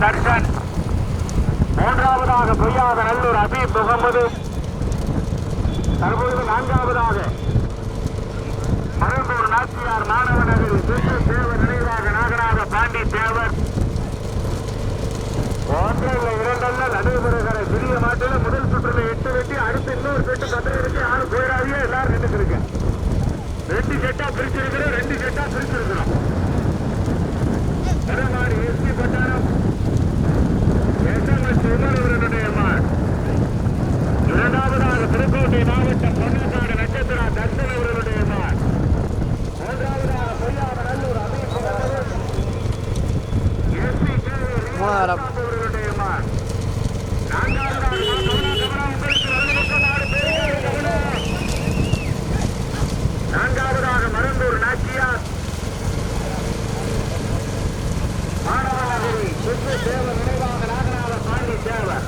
தர்ஷன். மூன்றாவதாக பொய்யாத நல்லூர் அபீப் முகமது. தற்பொழுது நான்காவதாக மருந்தூர் நாச்சியார் மாணவ நகரில் சுற்று தேவர் நினைவாக நாகநாத பாண்டி தேவர். ஒன்றில் இரண்டல்ல நடைபெறுகிற சிறிய மாட்டில் முதல் சுற்றுல எட்டு வெட்டி அடுத்து இன்னொரு செட்டு கட்டுறதுக்கு யாரும் போயிடாதே எல்லாரும் நின்றுட்டு ரெண்டு செட்டா பிரிச்சிருக்கிறோம் ரெண்டு செட்டா பிரிச்சிருக்கிறோம். எஸ்பி பட்டாரம் எஸ்எம்எஸ் உமரவர்களுடைய மாள் இரண்டாவதாக திருக்கோட்டை மாவட்டம் பொன்னக்காடு நட்சத்திரா தர்சன் அவர்களுடைய மாள் மூன்றாவதாக பொய்யாத நல்லூர் அமீர் எஸ்பி மூணாயிரம். அவர்களுடைய மாள் நான்காவதாக கவனம், கவனம், உங்களுக்கு வலதுபக்க நாடு பேருகாடு கவனம். நான்காவதாக மருந்தூர் நாச்சியார் மாணவ நகரி சுற்று தேவ நினைவாக நாகநாத பாண்டி தேவர்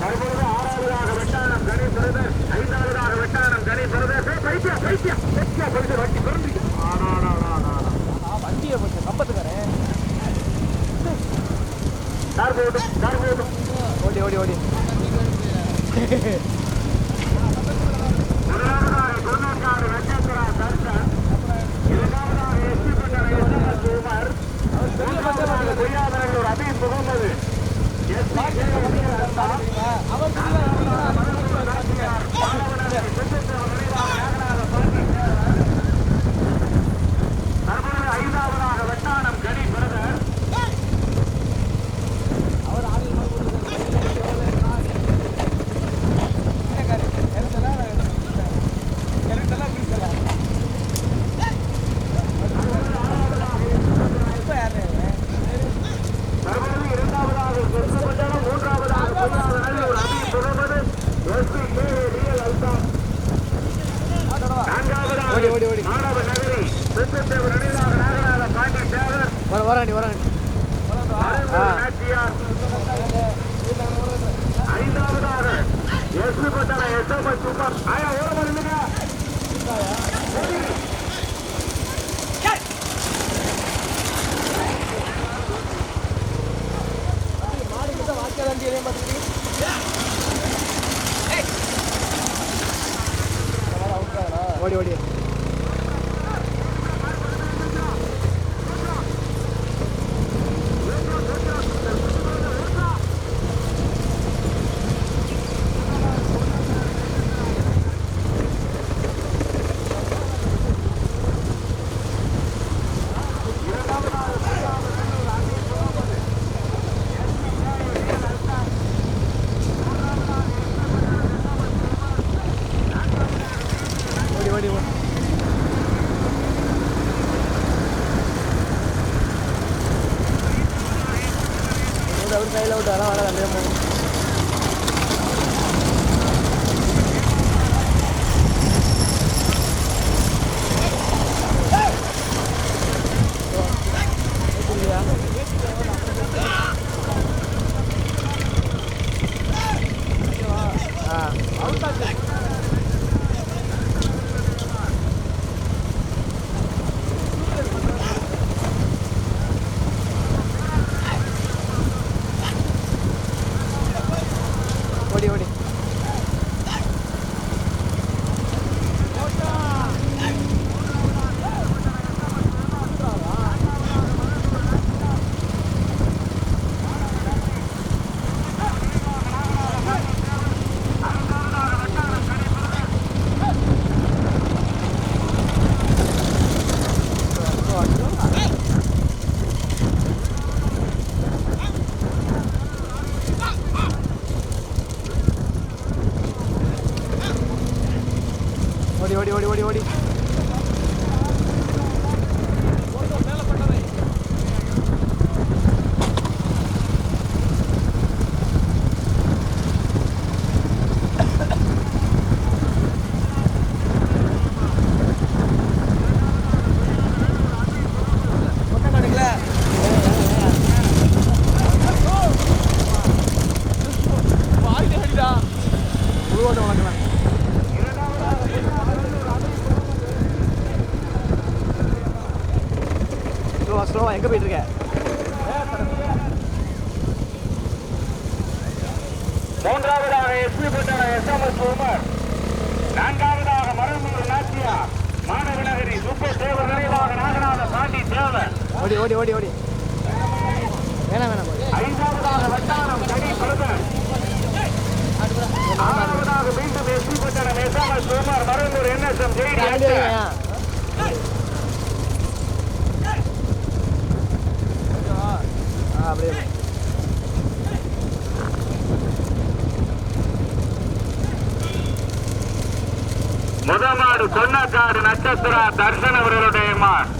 தற்பொழுது ஆறாவதாக வெட்டானம் கணி பிரதர் ஐந்தாவதாக வெட்டானம் கணி பிரதர் பைத்தியா பைத்தியா பைத்தியா பைத்தியா வண்டி பிறந்திருக்கு வண்டியை கொஞ்சம் கம்பத்துக்காரன் கார் போட்டும் கார் போட்டும் ஓடி ஓடி ஓடி. முதலாவதாக தொண்ணூற்றாறு நட்சத்திரா இரண்டாவதாக எஸ்பி உமர் மூன்றாவதாக முகமது. எஸ்பி அவன் விட்டு அதெல்லாம் வராது அப்படியே போகும் ஆ ஓடி ஓடி ஓடி ஓடி ஓடி ஓடி ஓடி பட்டண எஸ் எம் எஸ் உமர் நான்காவதாக மரமூர் நாச்சியா மாணவநகரி சூப்பர் தேவர் நினைவாக நாகநாத பாண்டி தேவன் ஓடி ஓடி ஓடி ஓடி வேணாம் வேணாம். ஐந்தாவதாக வட்டாரம் கடி பிரதர் ஆறாவதாக மீண்டும் SP Pattanam S M S Umar மரமூர் ஜெயிடி வண்டி அச்சர். வைங்க. ஆ அப்படியே முதமாடு சொன்னக்காடு நட்சத்திரா தர்சன அவர்களுடைய மான்.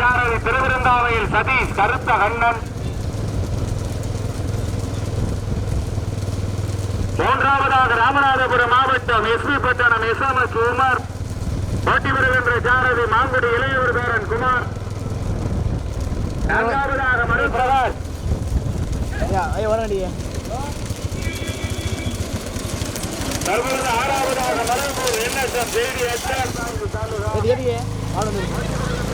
சாரதி திருவிருந்தாவையில் சதீஷ் கருத்த கண்ணன். மூன்றாவதாக ராமநாதபுரம் மாவட்டம் எஸ்பி பட்டணம் எஸ்எம்எஸ் உமர். போட்டி வருகின்ற சாரதி மாங்குடி இளையூர் பேரன் குமார். நான்காவதாக மணி பிரகாஷ். ஐயா ஐயா வர வண்டியே தற்பொழுது ஆறாவதாக மலர்பூர் என்எஸ்எம் செய்தி எச்சர் எது எதுக்கு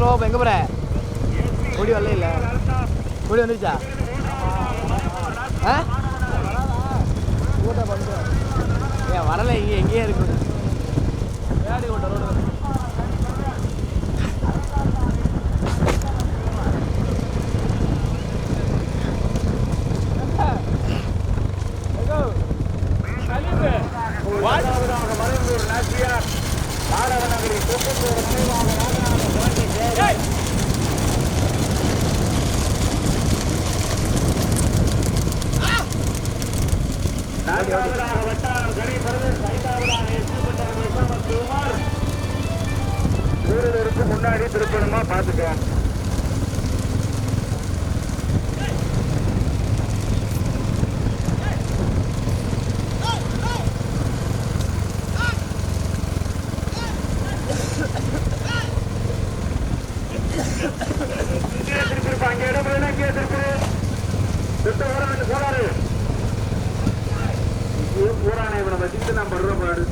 ஸ்லோ ஸ்லோ எங்கே போகிற முடி வரல இல்லை. முடி வந்துருச்சா? ஆ? கூட்ட பண்ணுறோம் ஏன் வரலை இங்கே எங்கேயே இருக்குது வேடி ஓட்ட ரோடு மூன்றாவதாக மலர்பூர் நாச்சியார் மாணவநகரி தொகுப்பூர் நினைவாக நாகநாத பாண்டி தேவன் நான்காவதாக வட்டாரம் கனி பிரதேஷ் ஐந்தாவதாக எஸ்பி பட்டணம் எஸ்எம்எஸ் குமார் சூரியருக்கு முன்னாடி திருப்பணுமா பார்த்துக்க இங்கே திருப்பிருப்பா அங்கே இடம் இல்லைன்னா இங்கே திருப்பிரு திருத்த ஊரான போறாரு ஊரான இவனை வச்சுட்டு நான் படுற பாடு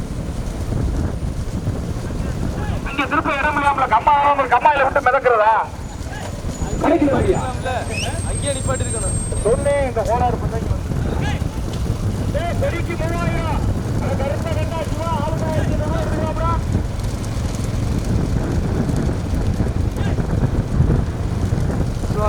இங்க திருப்ப இடம் இல்லாமல கம்மா கம்மாயில விட்டு மிதக்கிறதா அங்கேயே நிப்பாட்டி இருக்கணும். சொன்னேன் இந்த கோளாறு பண்ணி. பெருக்கி மூவாயிரம். கருத்த கண்டா சிவா ஆளுநர் ஸ்லோ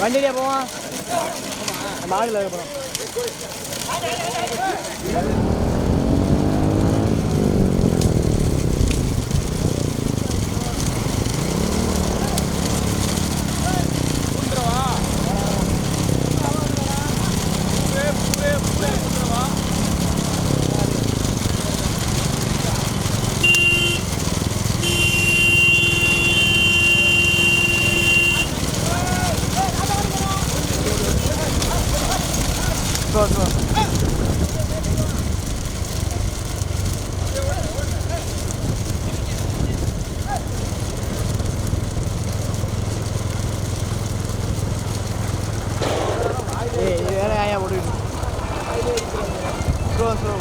வண்டியிலே போவோம். நம்ம ஆளுல போகிறோம் ஸ்லோ ஸ்லோ ஏய் இது வேற ஆயா ஓடிட்டு ஸ்லோ ஸ்லோ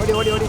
ஓடி ஓடி ஓடி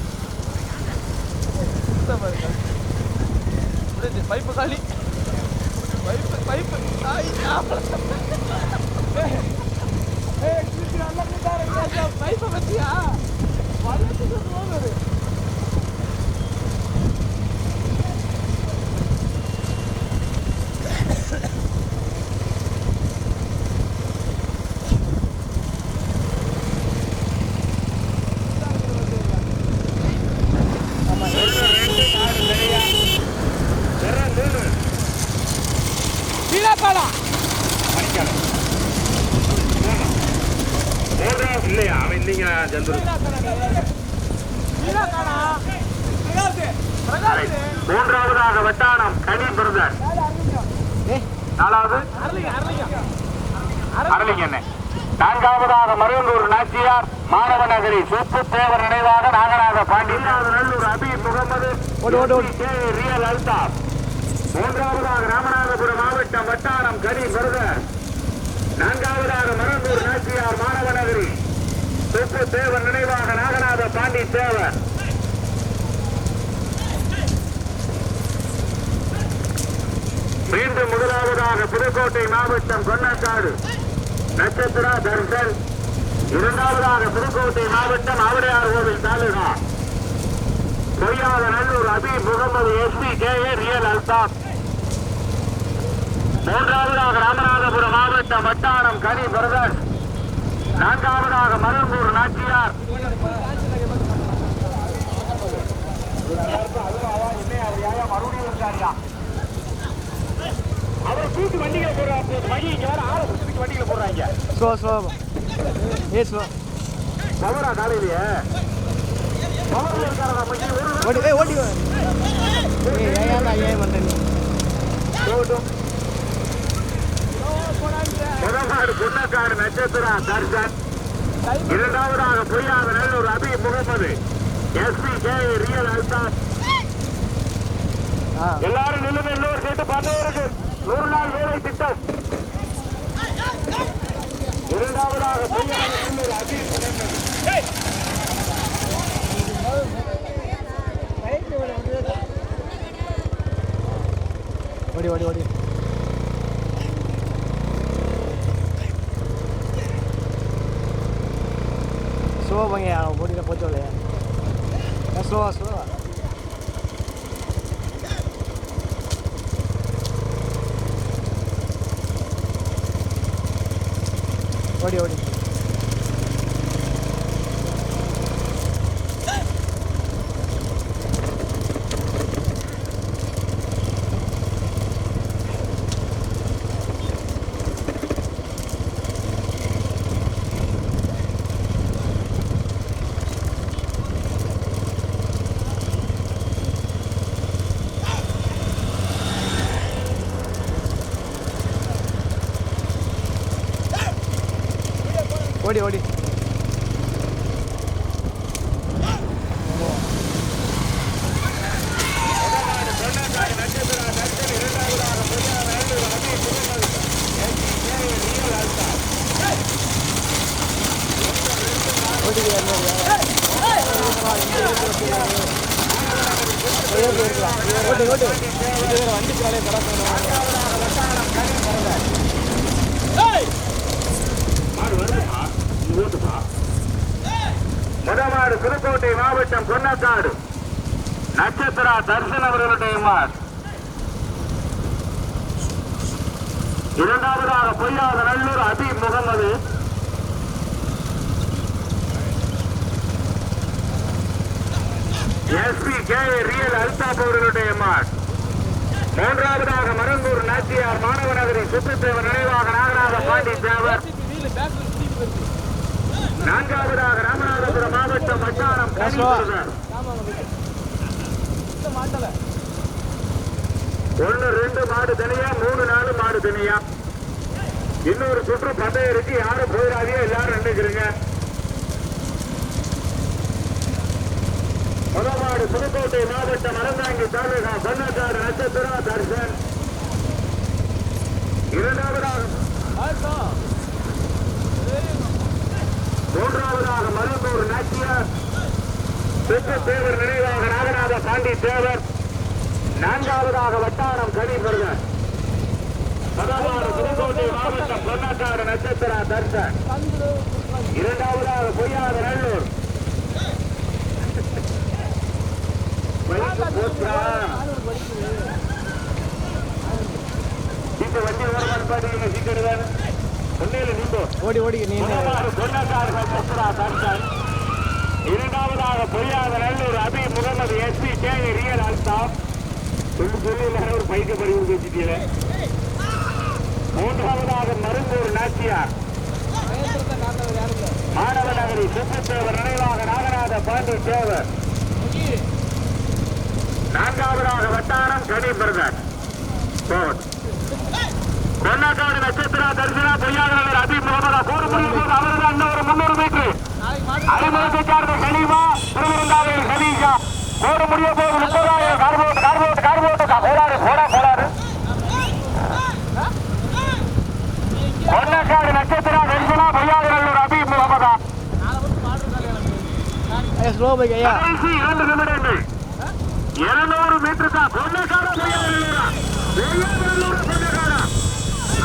மூன்றாவது இல்லையா? அவன் இல்லைங்க மூன்றாவதாக வட்டானம் கனி பிரதர் நாலாவது? அரளிங்க என்ன? நான்காவதாக மருவந்தூர் நாச்சியார் மாணவ நகரி சுப்பு தேவர் நினைவாக நாகநாத பாண்டி நல்லூர் அபி முகமது ஓடு, ஓடு, ஓடு. கே. ரியல் அல்தாப். மூன்றாவதாக ராமநாதபுரம் மாவட்டம் வட்டாரம் கனி மருத. நான்காவதாக மரந்தூர் நாச்சியார் மாணவ நகரி தேவர் நினைவாக நாகநாத பாண்டி தேவர். மீண்டும் முதலாவதாக புதுக்கோட்டை மாவட்டம் கொன்னக்காடு. நட்சத்திரா தர்சன். இரண்டாவதாக புதுக்கோட்டை மாவட்டம் Avudaiyar Koil taluka. Poyyatha Nallur Abi Mohammed SP K A Riyal Althaf. மூன்றாவதாக ராமநாதபுரம் மாவட்டம் வட்டாரம் கனி பிரதர் நான்காவதாக மருங்கூர் நாச்சியார் அவரை தூக்கி வண்டிகளை போடுறாங்க மையம் இங்க வர ஆளை தூக்கி வண்டிகளை போடுறாங்க ஸ்லோ ஸ்லோ ஏ ஸ்லோ பவரா காலையிலேயே பவர்ல இருக்காரா மையம் ஒரு ஓடி ஏய் ஓடி ஏய் ஏன் ஐயாயிரம் பண்ணுறேன் போகட்டும் முதலாடு பொன்னக்காடு நட்சத்திரா தர்சன் இரண்டாவதாக பொய்யாக Nallur Abi Mohammed. SP K Riyal Althaf. எல்லாரும் நில்லுங்க எல்லோரும் கேட்டு பார்த்தவருக்கு நூறு நாள் வேலை திட்டம். இரண்டாவதாக பொய்யாக நல்லூர் அபி முகமது. ஓடி ஓடி ஓடி ஸ்லோ பங்க ஓடின போச்சு இல்லையா ஸ்லோவா ஸ்லோவா ஓடி ஓடி ஓடி ஓடி ஓட்டு ஓட்டு வண்டி காலையை முதமாடு புதுக்கோட்டை மாவட்டம் கொன்னக்காடு நட்சத்திரா தர்சன் அவர்களுடைய மார். இரண்டாவதாக பொய்யாத நல்லூர் அபி முகமது. எஸ்பி கே ரியல் அல்தாப் அவர்களுடைய மாட் மூன்றாவதாக மரங்கூர் நாச்சியார் மாணவ சுற்றுத்தேவர் நினைவாக நாகநாத பாண்டி தேவர். நான்காவதாக ராமநாதபுரம் மாவட்டம் வட்டாரம் ஒன்னு ரெண்டு மாடு தனியா மூணு நாலு மாடு தனியா. இன்னொரு சுற்று பந்தயம் இருக்கு யாரும் போயிடாதீங்க எல்லாரும் நின்றுக்கிறீங்க. முதமாடு புதுக்கோட்டை மாவட்டம் அறந்தாங்கி தாலுகா பொன்னக்காடு நட்சத்திரா தர்சன். இரண்டாவதாக மூன்றாவதாக மருந்தூர் நாச்சியார். சுற்று தேவர் நினைவாக நாகநாத பாண்டி தேவர். நான்காவதாக வட்டாரம் கனிபர்கன் முதலாவது புதுக்கோட்டை மாவட்டம் பொன்னக்காடு நட்சத்திரா தர்சன். இரண்டாவதாக பொய்யாத நல்லூர் பைக்கு போச்சா? சீட்டு வண்டி ஓரமாக பாத்தீங்க சீக்கிரம் ஒன்னையில நின்றோம் ஓடி ஓடி இரண்டாவதாக பொய்யாத நல்லூர் அபி முகமது எஸ்பி கே ரியல் அல்தாப் சொல்லி சொல்லி ஒரு பைக்க கொடுத்து வச்சுட்டீங்க மூன்றாவதாக மருந்தூர் நாச்சியார். மாணவ நகரி சுற்றுத்தேவர் நினைவாக நாகநாத பாண்டி தேவர் நான்காவதாக வட்டாரம் கனி பிரதர் கொன்னக்காடு நட்சத்திரா தரிசனா பொய்யாளர் அபி முகமதா. கூறு முடியும் அவர்கள் இன்னும் ஒரு முன்னூறு மீட்டர் அரிமளத்தை சார்ந்த கனிமா திருவிருந்தாவையில் கலீஷா கோடு முடிய போது முப்பதாயிரம் கார்போட்டு கார்போட்டு கார்போட்டு கோளாறு போடா கோளாறு. கொன்னக்காடு நட்சத்திரா தரிசனா பொய்யாளர் அபி முகமதா. ஸ்லோ பைக் ஐயா. இரண்டு இருநூறு மீட்டர் தான் பொன்னக்கார பொய்யாதல்லூரா பொய்யாதல்லூரா பொன்னக்காரா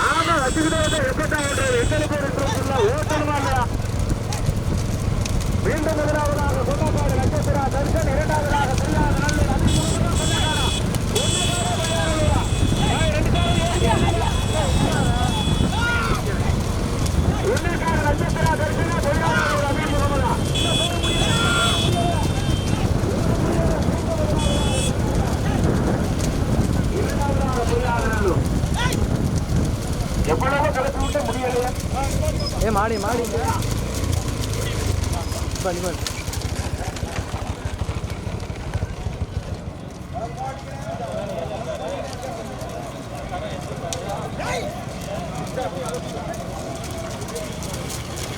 ஆமா வச்சுக்கிட்டே வந்து எப்பட்டா ஓட்டுறது. எத்தனை பேர் இருக்கிறோம் ஓட்டணுமா இல்லையா மீண்டும் முதலாவதாக பொன்னக்காடு லட்சத்திரா தர்சன் இரண்டாவதாக செல்லாத நல்லூர் அதிமுக லட்சத்திரா பொன்னக்கார பொய்யாதல்லூரா எவ்வளவு கலப்பி விட்டு முடியலையா. ஏ மாடி மாடி. பண்ணி பண்ணி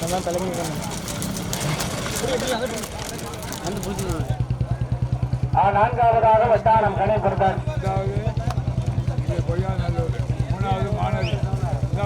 நல்லா தலைமை வந்து பிடிச்சிருந்தேன் நான்காவதாக வட்டாரம் கலை பொறுத்தார் மூணாவது மாணவர்